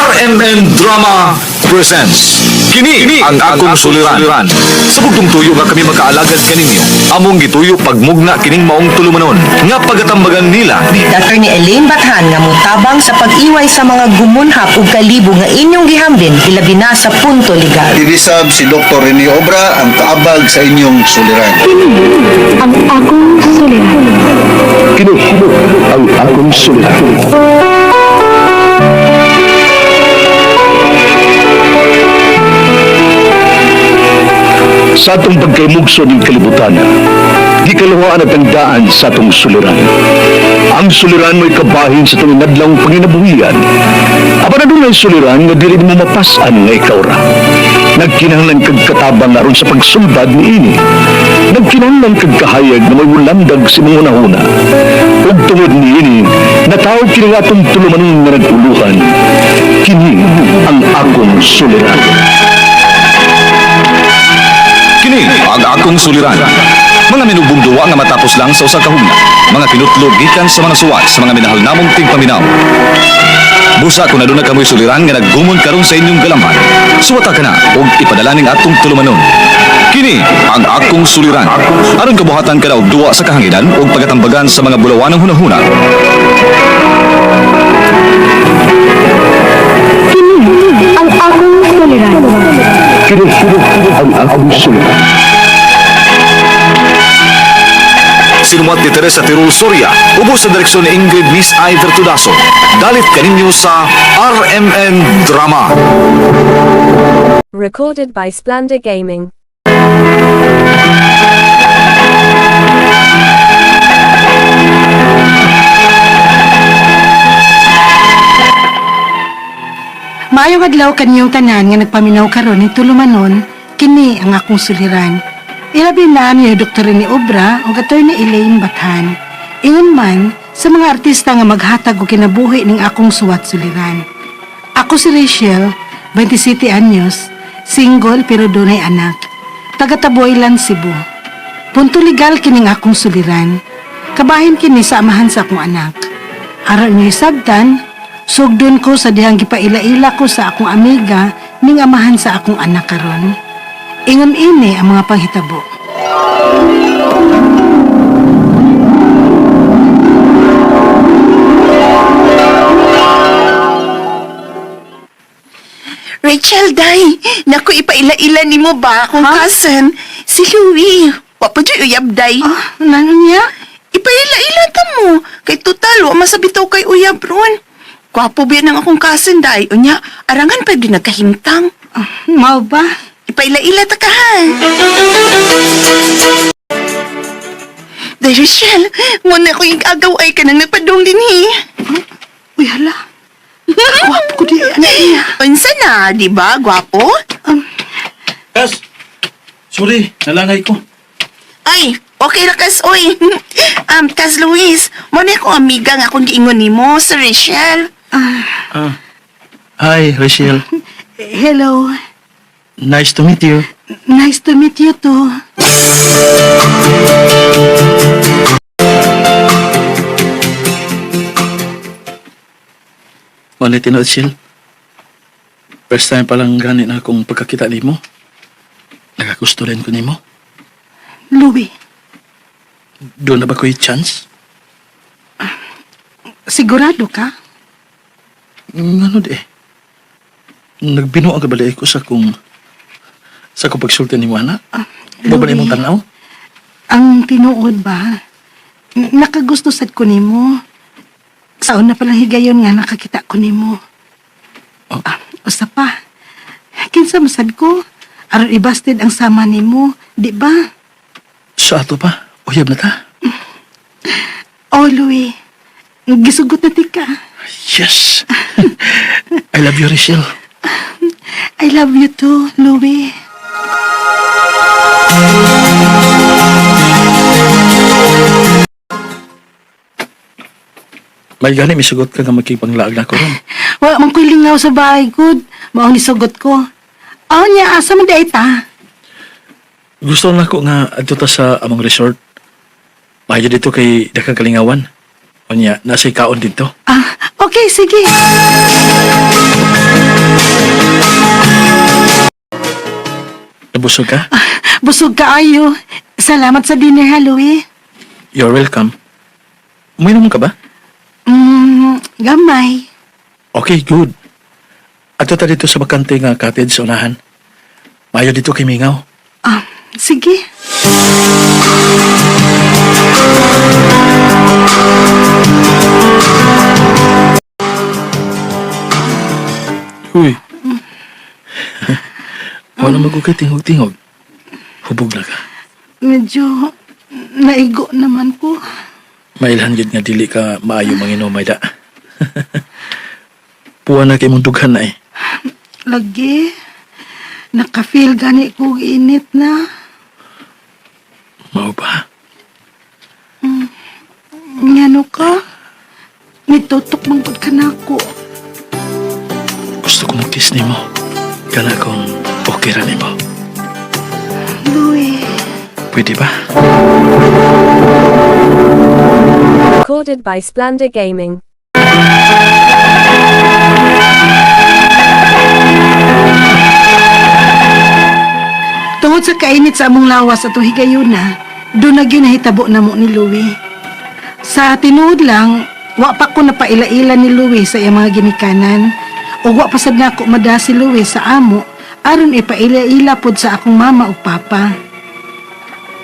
RMN Drama presents Kini, ang akong suliran. Sa bugtong tuyo nga kami makaalagad kaninyo. Among gituyo pagmugna kining maong tulumanon. Nga pagatambagan nila ni Dr. ni Elaine Bathan nga mutabang sa pag-iway sa mga gumunhap ug kalibo nga inyong gihambin ilabi na sa punto legal. Divisab si Dr. Rene Obra ang kaabag sa inyong suliran. ang akong suliran. Kini ang akong suliran. Sa atong pagkaymugso ng kalibutan, di kaluhaan at ang daan sa atong suliran. Ang suliran mo'y kabahin sa itong inadlang panginabuhian. Aba na doon ay suliran nga dili mo mapasan nga ikaw ra. Nagkinahanglan kag katabang aron sa pagsumbad ni ini. Nagkinahanglan kag kahayag na may wulandag si mga unahuna. Ug tungod ni ini, natawag kini nga atong tulumanon nga naguluhan. Kini ang akong suliran. Ang akong suliran. Mga minubong duwa nga matapos lang sa usa ka hugna. Mga pinutlog gikan sa mga suwat sa mga minahal namong tigpaminaw. Busa kung naduna kamoy suliran nga naggumon karon sa inyong galamhan. Suwata ka na ug ipadala ning atong tulumanon. Kini ang akong suliran. Aron kabuhatan ka na duwa sa kahanginan ug pagatambagan sa mga bulawanong hunahuna. Sinumat ni Teresa Tirul Soria, ubos sa direksyon ni Ingrid Miss Iver Tudaso. Dalit kaninyo sa RMN Drama. Recorded by Splendor Gaming. Maayong adlaw kaniyong tanan nga nagpaminaw karon ni tulumanon kini ang akong suliran. Ilabi na ni Dr. ni Obra o gatoy ni Elaine Bathan. Ingon man sa mga artista nga maghatag og kinabuhi ning akong suwat suliran. Ako si Rachel, 27 anyos, single pero dunay anak. Taga Taboylan, Cebu. Punto legal kining akong suliran. Kabahin kini sa amahan sa akong anak. Aral niyo sabtan, sugdon ko sa dihang gipaila-ila ko sa akong amiga ning amahan sa akong anak karon. Ingon ini ang mga panghitabo. Rachel, day, naku ipaila-ila ni mo ba akong cousin? Si Louie. Wapa dyan uyab, day. Ah, nano niya? Ipaila-ila ta mo. Kay total, wa masabitaw kay uyab ron. Kwapo ba ng akong cousin, day? Unya, arangan pa din nagkahimtang. Ah, mao ba? Ipaila-ila ta ka, ha? Day, Rachel, muna ko yung agaw ay ka nang nagpadong din, hi. Uy, hala. Gwapo ko di anak niya. Unsa na, di ba, gwapo? Kas! Sorry, nalangay ko. Ay, okay na kas, oy. um, kas Luis, mo na akong amiga nga akong giingon ni mo, si Rachel. Ah. Hi, Rachel. Hello. Nice to meet you. Nice to meet you too. Malit na, Rachel. First time pa lang gani na akong pagkakita ni mo. Nakagusto rin ko ni mo. Louie, Doon na ba ko'y chance? sigurado ka? Ano di eh. Nagbino ang kabalik ko sa kung sa kung pagsulti ni mo, ana. Babalik mong tanaw? Ang tinuod ba? N- Nakagusto sad ko nimo. Saon na palang higayon nga nakakita ko nimo. Oh. Ah, usa pa. Kinsa masad ko? Aron ibasted ang sama nimo, di ba? Sa ato pa? Uyab na ta? Oh, Louie. Gisugot na ti ka. Yes! I love you, Rachel. I love you too, Louie. May gani, may sugot ka nga magkipanglaag na ko ron. Wa man ko'y lingaw sa bahay, good. Mao ni sugot ko. Aw niya, asa man di ta? Gusto na ko nga adto ta sa among resort. Mayo dito kay Dakang Kalingawan. O niya, nasa ikaon dito. Ah, okay, sige. Nabusog ka? Busog ka ayo. Salamat sa dinner ha, Louie. You're welcome. Uminom ka ba? Mm, gamay. Okay, good. Ato ta dito sa bakante nga cottage sa unahan. Mayo dito kay Mingaw. Ah, sige. Uy. Wala magukay tingog-tingog. Hubog na ka. Medyo naigo naman ko. Mailhan gid nga dili ka maayo manginom ay da. Puwa na kay mong dughan na eh. Lagi. Nakafeel gani ko init na. Mao ba? Ngano ka? Nitutok mang ka na ako. Gusto ko mag-kiss ni mo. Kana kung okay ra ni mo. Louie. Pwede ba? Recorded by Splendor Gaming. Tungod sa kainit sa among lawas at higayuna, doon na gyud nahitabo na mo ni Louie. Sa tinuod lang, wa pa ko napaila-ila ni Louie sa iyang mga ginikanan, o wa pa sad na ako mada si Louie sa amo, aron ipaila-ila pod sa akong mama o papa.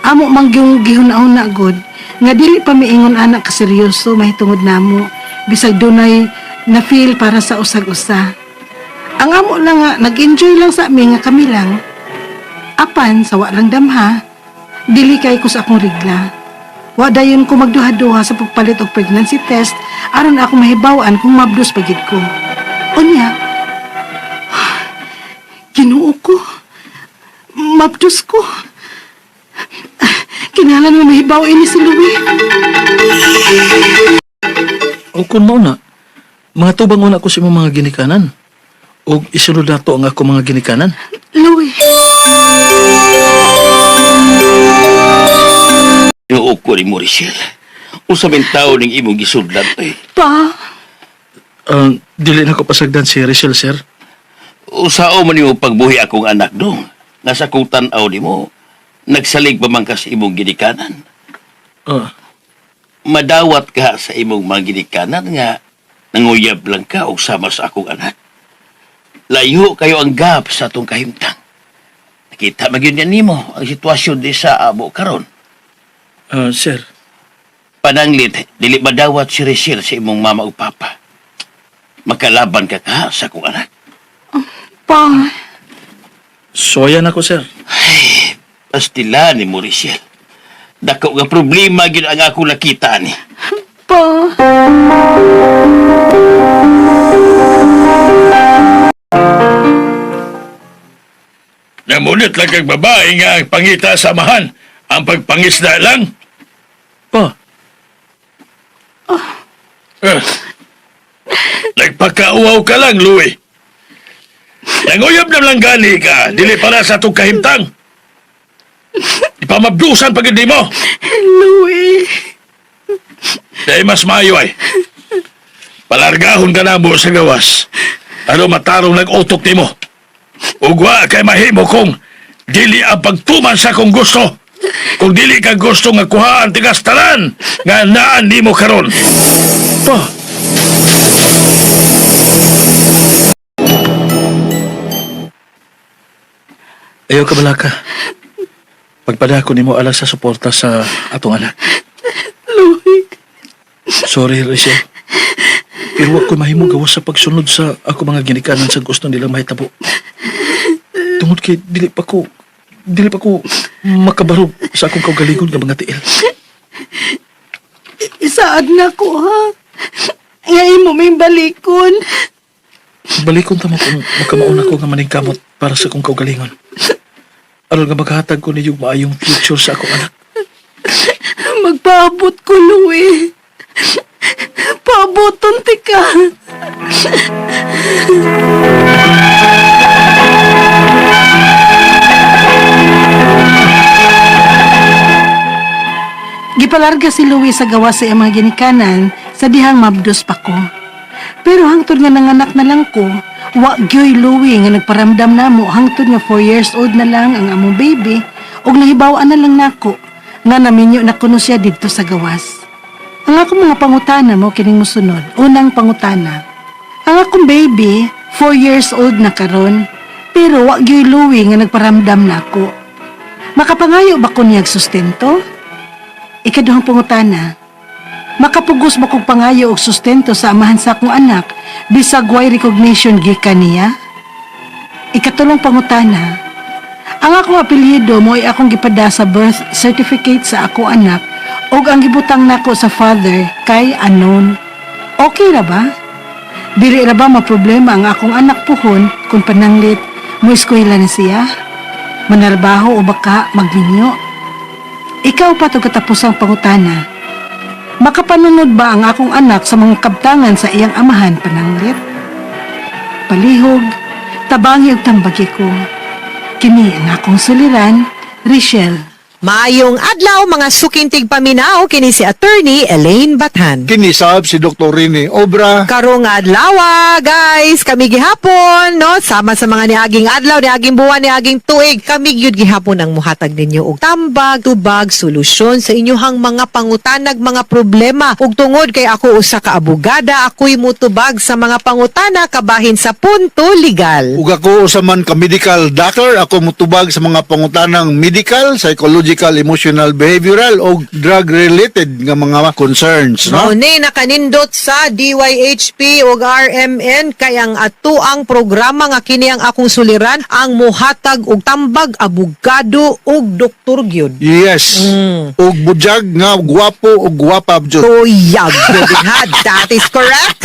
Amo mang gyung gihuna-una god, nga dili pa miingon anak ka seryoso mahitungod namo, bisag dunay na feel para sa usag-usa. Ang amo lang nga, nag-enjoy lang sa amin nga kami lang, Apan sa walang damha, dili kay ko sa akong rigla. Wa dayon ko magduha-duha sa pagpalit og pregnancy test aron ako mahibaw-an kung mabdos pagid ko. Unya, Ginoo ko. Mabdos ko. Kinalan mo mahibaw ini si Louie. O kung mao na, mga tubang una ko sa mga ginikanan. O isunod na to ang ako mga ginikanan. Louie. Yung ko ni Moricel. Usabing tao ning imong gisudlan eh. Pa. Ang dili na ko pasagdan si Rachel, sir. Usao man yung pagbuhi akong anak dong. Nasa kong tanaw ni mo. Nagsalig pa man ka sa imong ginikanan. Oh, Madawat ka sa imong mga ginikanan nga nanguyab lang ka og sama sa akong anak. Layo kayo ang gap sa atong kahimtang. Nakita magyun yan nimo ang sitwasyon di sa amo karon. ah, sir. Pananglit, dili madawat si Rachel sa imong mama o papa. Makalaban ka ka sa akong anak. Pa. Soyan ako, sir. Pastila ni Moricel. Dako nga problema gyud ang ako nakita ni. Pa. Namunit lang kang babae nga ang pangita samahan. Ang pagpangisda lang. Pa, Eh, Nagpakauaw ka lang, Louie. Nanguyab na lang gani ka, dili para sa itong kahimtang. Ipamabdusan pag hindi mo. Louie. Dahil mas mayo ay. Palargahon ka na mo sa gawas. Ano matarong nag-utok ni mo. Ugwa kay mahimo kong dili ang pagtuman sa kong gusto. Kung dili ka gusto nga kuhaan tigas tanan, nga naan ni mo karon. pa. Ayaw ka bala ka. Pagpada ko nimo alas sa suporta sa atong anak. Louie. Sorry, Rachel. Pero ako mahimong gawas sa pagsunod sa ako mga ginikanan sa gusto nilang mahitabo. Tungod kay dili pa ko dili pa ko makabarog sa akong kaugalingon nga mga tiil. Isaad na ko, ha? Ngayon mo may balikon. Balikon tamo kung makamauna ko nga maningkamot para sa akong kaugalingon. Aron nga maghatag ko niyong maayong future sa akong anak. Magpaabot ko, Louie. Paaboton ti ka. Gipalarga si Louie sa gawa sa mga ginikanan sa dihang mabdos pa ko. Pero hangtod nga nanganak na lang ko, Wa gyoy luwi nga nagparamdam namo hangtod nga 4 years old na lang ang among baby ug nahibaw-an na lang nako nga naminyo na kuno siya didto sa gawas. Ang akong mga pangutana mo kining musunod. Unang pangutana. Ang akong baby 4 years old na karon pero wa gyoy luwi nga nagparamdam nako. Makapangayo ba ko niyag sustento? Ikaduhang pangutana. Makapugos ba kong pangayo og sustento sa amahan sa akong anak bisag way recognition gikan niya? Ikatulong pangutana. Ang akong apelyido mo ay akong gipada sa birth certificate sa ako anak ug ang gibutang nako sa father kay unknown. Okay ra ba? Dili ra ba maproblema ang akong anak puhon kung pananglit mo eskwela na siya? Manarbaho o baka magminyo? Ikaw pa to katapusang pangutana. Makapanunod ba ang akong anak sa mga kabtangan sa iyang amahan pananglit? Palihog, tabangi ug tambagi ko. Kini ang akong suliran, Richelle. Maayong adlaw mga sukintig paminaw kini si attorney Elaine Bathan. Kinisab si Dr. Rini Obra. Karong adlaw ah, guys, kami gihapon no sama sa mga niaging adlaw, niaging buwan, niaging tuig. Kami gyud gihapon ang muhatag ninyo og tambag, tubag, solusyon sa inyuhang mga pangutanag, mga problema. Ug tungod kay ako usa ka abogada, ako'y mutubag sa mga pangutana kabahin sa punto legal. Ug ako usa man ka medical doctor, ako mutubag sa mga pangutanang medical, psychological, emotional, behavioral o drug related nga mga concerns, No? no? ni nakanindot sa DYHP o RMN kay ang ato ang programa nga kini ang akong suliran ang muhatag og tambag abogado ug doktor gyud. Yes. Mm. Ug budyag nga gwapo ug gwapa jud. Tuyag bibihad. That is correct.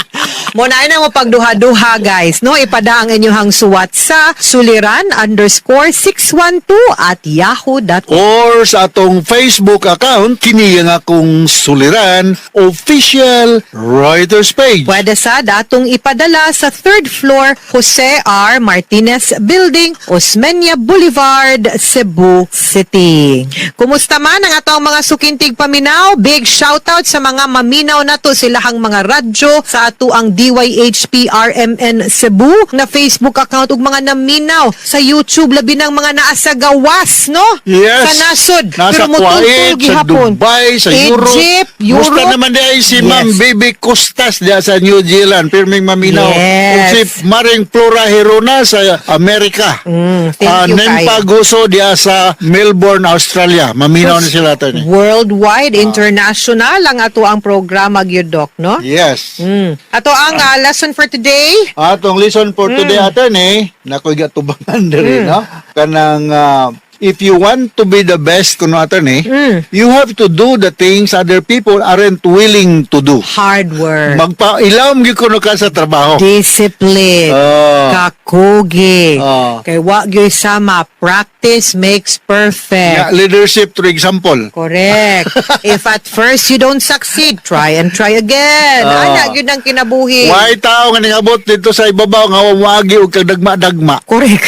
mo na na mo pagduha-duha guys no ipada ang inyong suwat sa suliran underscore 612 at yahoo.com Or sa atong Facebook account, kini nga akong suliran, official writers page. Pwede sa datong ipadala sa third floor Jose R. Martinez Building, Osmeña Boulevard, Cebu City. Kumusta man ang atong mga sukintig paminaw? Big shoutout sa mga maminaw na to silahang mga radyo sa ato ang DYHP RMN Cebu na Facebook account ug mga naminaw sa YouTube labi ng mga naa sa gawas no? Yes. Sa nasod. Nasa Pero Kuwait, sa gihapon. Dubai, sa Europe. Egypt, Musta Europe. naman di si Yes. Ma'am Baby Costas diya sa New Zealand, pirming maminaw. Yes. Si Maring Flora Herona sa Amerika. Mm, thank Ah, you, Nempa kayo. Guso diya sa Melbourne, Australia. Maminaw na sila ni. Worldwide, Ah. international ang ato ang programa gyud Doc, no? Yes. Mm. Ato ang ah, lesson for today. Atong lesson for today Mm. attorney, nakoy gatubangan diri no. Kanang ah, if you want to be the best kuno attorney, Mm. you have to do the things other people aren't willing to do. Hard work. Magpailawom gyud kuno ka sa trabaho. Discipline. Oh. Kakugi. Oh. Kay wa gyud sama practice makes perfect. leadership through example. Correct. If at first you don't succeed, try and try again. Oh. Ana gyud ang kinabuhi. Why tao nga ningabot dito sa ibabaw nga wagi og kag dagma-dagma. Correct.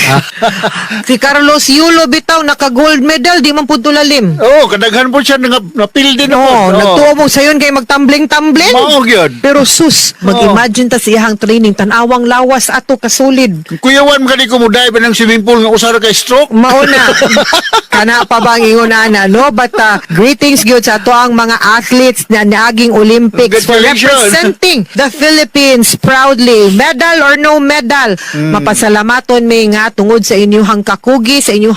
si Carlos Yulo bitaw naka gold medal di man pud lalim. Oh, kadaghan po siya nga napildi na po. No, Oh. nagtuo mo sayon kay magtambling-tambling. Mao gyud. Pero sus, mag-imagine ta sa iyang training, tanawang lawas ato kasulid. Kuyawan ka di ko mo dive ng swimming pool nga usara kay stroke. Mauna, kana pa bang inguna no? But uh, greetings gyud sa ato ang mga athletes na naaging Olympics for representing the Philippines proudly. Medal or no medal. Mapasalamaton mi nga tungod sa inyong kakugi, sa inyong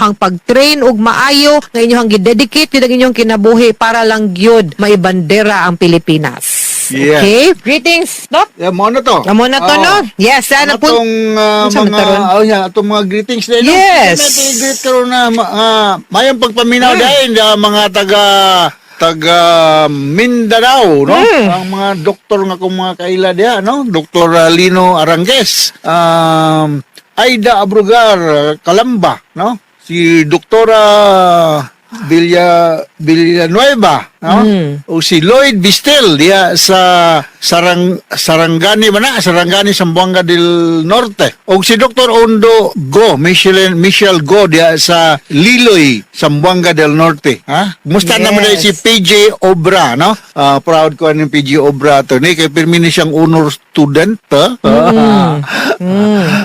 pag-train ug maayo nga inyong gidedicate gyud ang inyong kinabuhi para lang gyud maibandera ang Pilipinas. Yeah. Okay? Greetings, Doc. Yeah, mo na to. Amo na to, Oh. no? Yes, ano po? tong ah, Unsa man mga oh yeah, atong mga greetings din. Yes. greet karon na uh, mayang pagpaminaw Mm. dahil uh, mga taga taga Mindanao, no? Mm. Ang mga doktor nga kung mga kaila diha, no? Dr. Lino Arangues, um, Aida Abrugar, Kalamba, no? Si Doktora Villa Villanueva, no? Mm. O si Lloyd Bistel diya sa Sarang Sarangani mana Sarangani Sambuanga del Norte. O si Dr. Ondo Go, Michelle Michelle Go diya sa Liloy Sambuanga del Norte. Ha? Musta Yes. naman si PJ Obra, no? Ah, proud ko ng PJ Obra to ni kay pirmi ni siyang honor student, ha? Mm.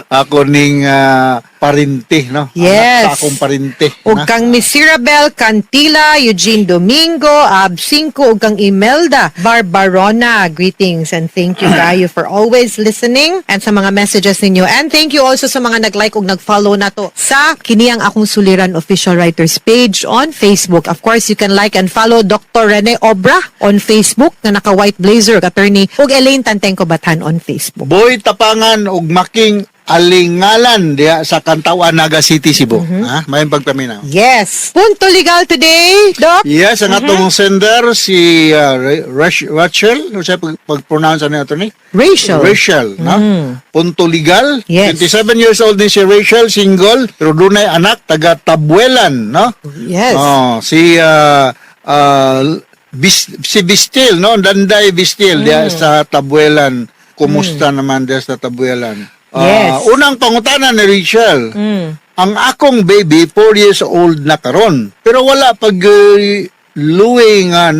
ako ning ah, parinte, no? Yes. Anak sa akong parinte. O na? kang Miss Cirabel Cantila, Eugene Domingo, Ab Cinco, o kang Imelda Barbarona. Greetings and thank you kayo for always listening and sa mga messages ninyo. And thank you also sa mga nag-like o nag-follow na to sa Kiniang Akong Suliran official writers page on Facebook. Of course, you can like and follow Dr. Rene Obra on Facebook na naka-white blazer, attorney, ug Elaine Tantengco Batan on Facebook. Boy Tapangan ug Making Alingalan diya sa Kantawan, Naga City, Cebu. Mm-hmm. Ha? May pagpaminaw. Yes. Punto legal today, Doc. Yes, ang Mm-hmm. atong sender si uh, Rachel, ano siya pag- pag-pronounce ano ni? Rachel. Rachel, no? Punto legal. Yes. 27 years old din si Rachel, single, pero dunay anak taga Tabuelan, no? Yes. Oh, si uh, uh, Bis, si Bistil, no? Danday Bistil diya Mm. sa Tabuelan. Kumusta naman diya sa Tabuelan? Ah, Yes. unang pangutana ni Rachel. Mm. Ang akong baby, 4 years old na karon. Pero wala pag uh, luwi nga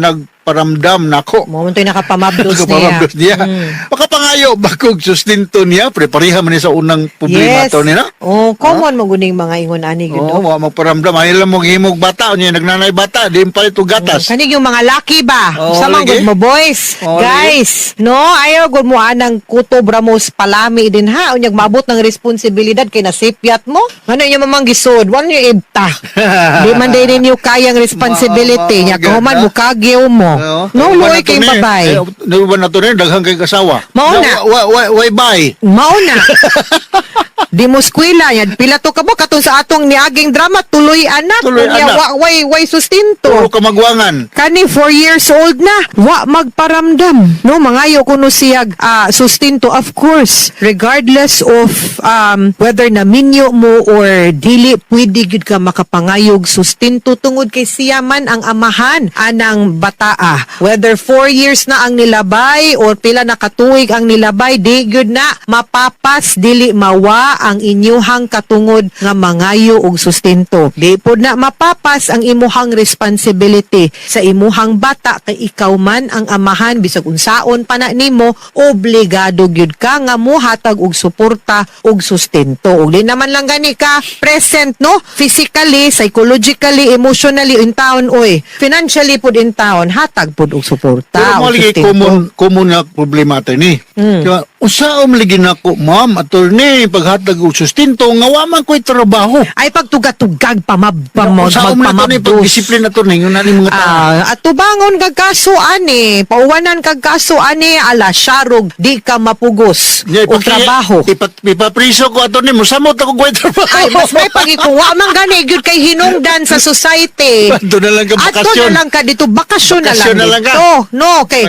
nagparamdam nako. Mo yung nakapamabdos niya. Kapamabdos niya. Mm. Makapangayo ba kog sustinto niya? Prepariha man sa unang problema Yes. to niya. Oh, common mo guning mga ingon ani gud. Oh, magparamdam. Ayaw lang mo himog bata. Niya nagnanay bata. Di pa ito gatas. Kanig yung mga laki ba? Oo, sa mga mo boys. Oo, Guys, no, ayaw gud mo anang kutob ramos palami din ha. Unyag mabot ng responsibilidad kay nasipyat mo. Ano yung mamang gisod? Wala yung ibta. Di man din ninyo kayang responsibility. Nya kahuman ganda. mo kagyaw mo. Oo. No, ba luoy kay babay. Eh, ba na to ni? Daghang kay kasawa. Mao na. Wa- wa- wa- Why bye? Mauna. Di mo skwela yan. Pila to ka ba katong sa atong niaging drama tuloy anak. Tuloy Unya, anak. Wa, way way sustinto. Puro kamagwangan. Kani 4 years old na, wa magparamdam. No, mangayo kuno siyag ah, sustinto of course, regardless of um, whether naminyo mo or dili pwede gid ka makapangayog sustinto tungod kay siya man ang amahan anang bataa. Whether 4 years na ang nilabay or pila na katuig ang nilabay, di gud na mapapas dili mawa ang inyuhang katungod nga mangayo og sustento. Di pod na mapapas ang imuhang responsibility sa imuhang bata kay ikaw man ang amahan bisag unsaon pa na nimo obligado gyud ka nga mohatag og suporta og sustento. Ug di naman lang gani ka present no physically, psychologically, emotionally in town oy. Financially pod in town hatag pod og suporta. Pero og sustento. common common na problema ni. Mm. Kaya usaom lagi na ko, ma'am, attorney, paghatag og sustento nga wa man ko'y trabaho. ay pagtugatugag pamabamod Usaom na to ni pagdisiplina to ni yun na ni mga tao. Ah, at tubangon kag kaso ani, pauwanan kag kaso ani ala syarog di ka mapugos ipakri- trabaho. Ipapriso ko ato ni mo samot ako ko'y trabaho. Ay, mas may pagikuha man gani gyud kay hinungdan sa society. Ato na lang ka Ato bakasyon. na lang ka dito, bakasyon na lang Bakasyon na lang ka. dito. No, kay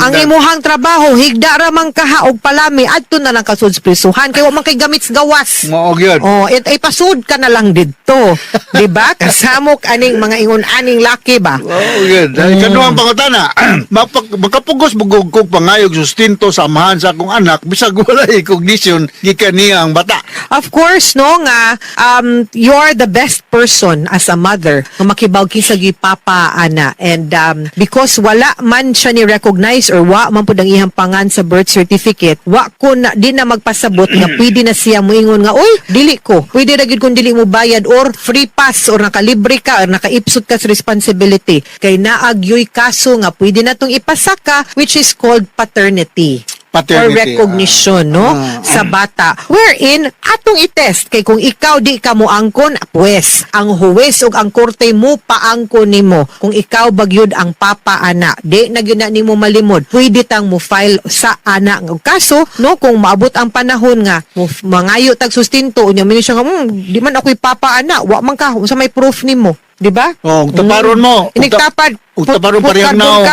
ang imuhang trabaho, higda ra man kaha og palami, adto na lang ka sa prisuhan kay wa man kay gamit sa gawas. Mo gyud. Oh, it ay pasud ka na lang dito. 'Di ba? Kasamok aning mga ingon aning laki ba? Oh, good. Dahil Mm. kanuang pangutana, mapag- makapugos bugog kog pangayog sustento sa amahan sa akong anak bisag wala recognition gikan niya ang bata. Of course, no nga um you are the best person as a mother nga makibaw kinsa gi papa ana and um because wala man siya ni recognize or wa man pud ang iyang pangan sa birth certificate, wa ko na di na magpasabot nga pwede na siya moingon nga oy dili ko. Pwede ra gid kung dili mo bayad or free pass or nakalibre ka or nakaipsot ka sa responsibility. Kay naagyoy kaso nga pwede na tong ipasaka which is called paternity. Or Paternity, recognition no? Ah. sa bata. Wherein atong i-test kay kung ikaw di ka mo angkon pues ang huwes ug ang korte mo paangkon nimo. Kung ikaw bagyod ang papa ana. Di na gyud nimo malimod. Pwede tang mo file sa ana. Nga kaso no kung maabot ang panahon nga mo mangayo tag sustinto unya minyo siya nga "Hmm, di man ako'y papa ana. Wa man ka sa may proof nimo? Di ba? Oh, taparon mo. Ug ta- Inigtapad. ug taparon parehang naong.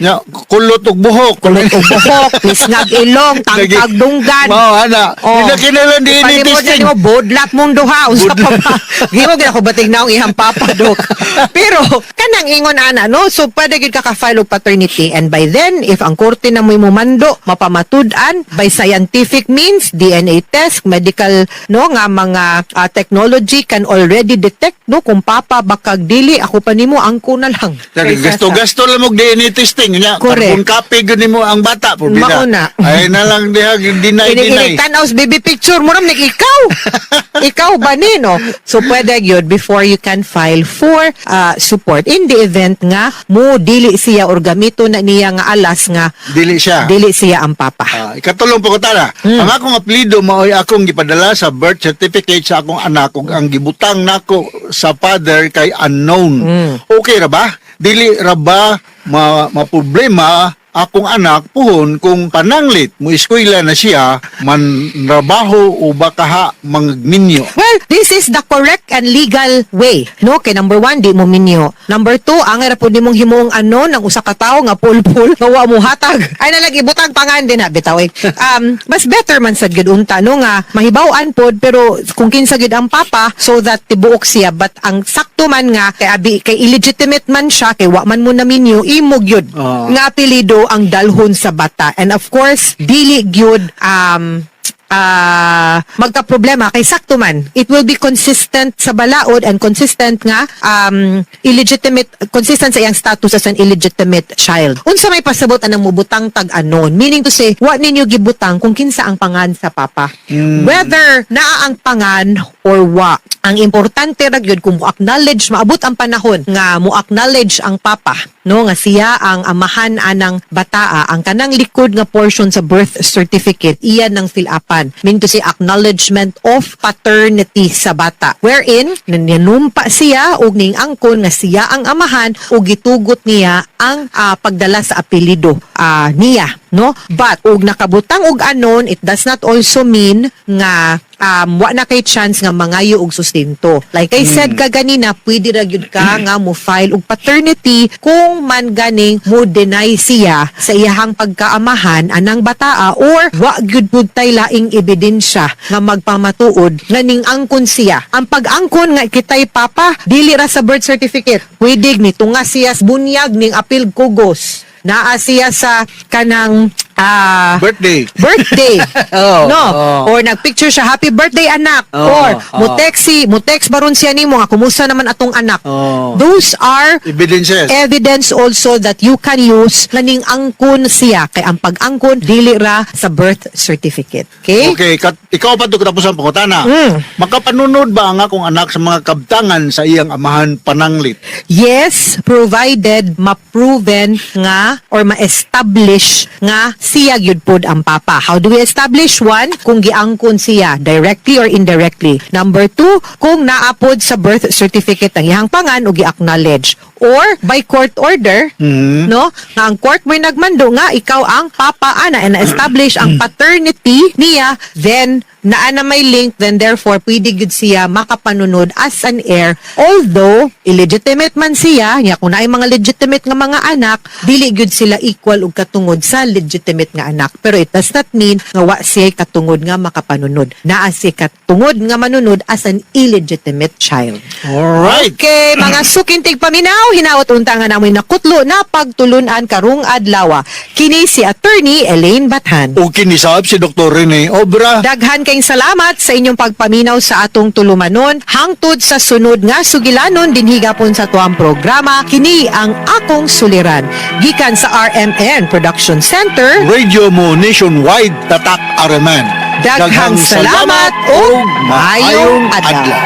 Nya kulot og buhok. Kulot og buhok, pisngag ilong, tangkag dunggan. Mao ana. Oh. Di na kinahanglan di ini testing. nimo bodlat mong duha usa pa ba. Gimo gyud ako batig naong ihang papa dok. Pero kanang ingon ana no, so pwede gyud ka ka-file og paternity and by then if ang korte na mo mando mapamatud-an by scientific means, DNA test, medical no nga mga ah, technology can already detect no kung papa bakag dili ako pa nimo angko na lang. Gasto-gasto lang mo DNA testing. Niya. Correct. Carbon copy gud mo ang bata po Mauna. Ay na lang diha Ini deny. ini tanaws baby picture mo ram ikaw. ikaw ba ni no? So pwede gyud before you can file for uh, support in the event nga mo dili siya or gamito na niya nga alas nga Dili siya. dili siya ang papa. Ah, ikatulong po ko tala. Hmm. Ang akong apelido maoy akong gipadala sa birth certificate sa akong anak ug ang gibutang nako sa father kay unknown. Hmm. Okay ra ba? Dili ra ba ma, ma problema akong anak puhon kung pananglit mo eskwela na siya man trabaho o baka ha mangminyo. Well, this is the correct and legal way. No, kay number one, di mo minyo. Number two, ang era po di mong himong ano, ng usa ka tawo nga pulpul, nga wa mo hatag. Ay nalagi butang pangan din na bitaw. eh. Um, mas better man sad gid unta no nga mahibaw-an pod pero kung kinsa gid ang papa so that tibuok siya but ang sakto man nga kay abi kay illegitimate man siya kay wa man mo na minyo imo gyud Ah. nga apelido ang dalhon sa bata. And of course, dili gyud um ah magka-problema kay sakto man. It will be consistent sa balaod and consistent nga um illegitimate consistent sa iyang status as an illegitimate child. Unsa may pasabot anang mubutang tag anon meaning to say wa ninyo gibutang kung kinsa ang pangan sa papa. Whether naa ang pangan or wa. Ang importante ra gyud kung mo acknowledge maabot ang panahon nga mo acknowledge ang papa no? Nga siya ang amahan anang bataa ang kanang likod nga portion sa birth certificate. Iyan ang fill-upan meaning to say acknowledgement of paternity sa bata. Wherein nanyanumpa siya og ning angkon nga siya ang amahan ug gitugot niya ang ah, pagdala sa apelyido ah, niya no but ug nakabutang og anon it does not also mean nga um, wa na kay chance nga mangayo og sustento. Like I said ka ganina, pwede ra gyud ka nga mo file og paternity kung man ganing mo deny siya sa iyahang pagkaamahan anang bataa or wa gyud pud tay laing ebidensya nga magpamatuod nga ning angkon siya. Ang pag-angkon nga kitay papa dili ra sa birth certificate. Pwede ni tunga siya bunyag ning apil kugos. Naa siya sa kanang ah Birthday. birthday. Oh, no. oh. Or nagpicture siya, happy birthday anak. Oh, Or oh. mo text si, mo text baron siya nimo nga kumusta naman atong anak. Oh. Those are Evidences. evidence also that you can use nganing angkon siya kay ang pag-angkon dili ra sa birth certificate. Okay? Okay, kat, ikaw pa ito katapos ang pangutana. Mm. Makapanunod ba ang akong anak sa mga kabtangan sa iyang amahan pananglit? Yes, provided ma-proven nga or ma-establish nga siya gyud pod ang papa. How do we establish one? Kung giangkon siya directly or indirectly. Number two, kung naapod sa birth certificate ang iyang pangan o gi-acknowledge or by court order, Mhm. no? Nga ang court may nagmando nga ikaw ang papa ana and establish ang paternity niya, then naa na may link, then therefore pwede gud siya makapanunod as an heir. Although illegitimate man siya, niya kung naay mga legitimate nga mga anak, dili gud sila equal og katungod sa legitimate nga anak. Pero it does not mean nga wa siya katungod nga makapanunod. Naa siya katungod nga manunod as an illegitimate child. Alright. Okay, mga sukintig paminaw, hinaot unta nga namin nakutlo na pagtulunan karong adlaw. Kini si attorney Elaine Bathan. O kinisab si Dr. Rene Obra. Daghan kayong salamat sa inyong pagpaminaw sa atong tulumanon. Hangtod sa sunod nga sugilanon dinhi gapon sa tuang programa, kini ang akong suliran. Gikan sa RMN Production Center, Radio mo nationwide tatak araman. Daghang salamat ug maayong adlaw.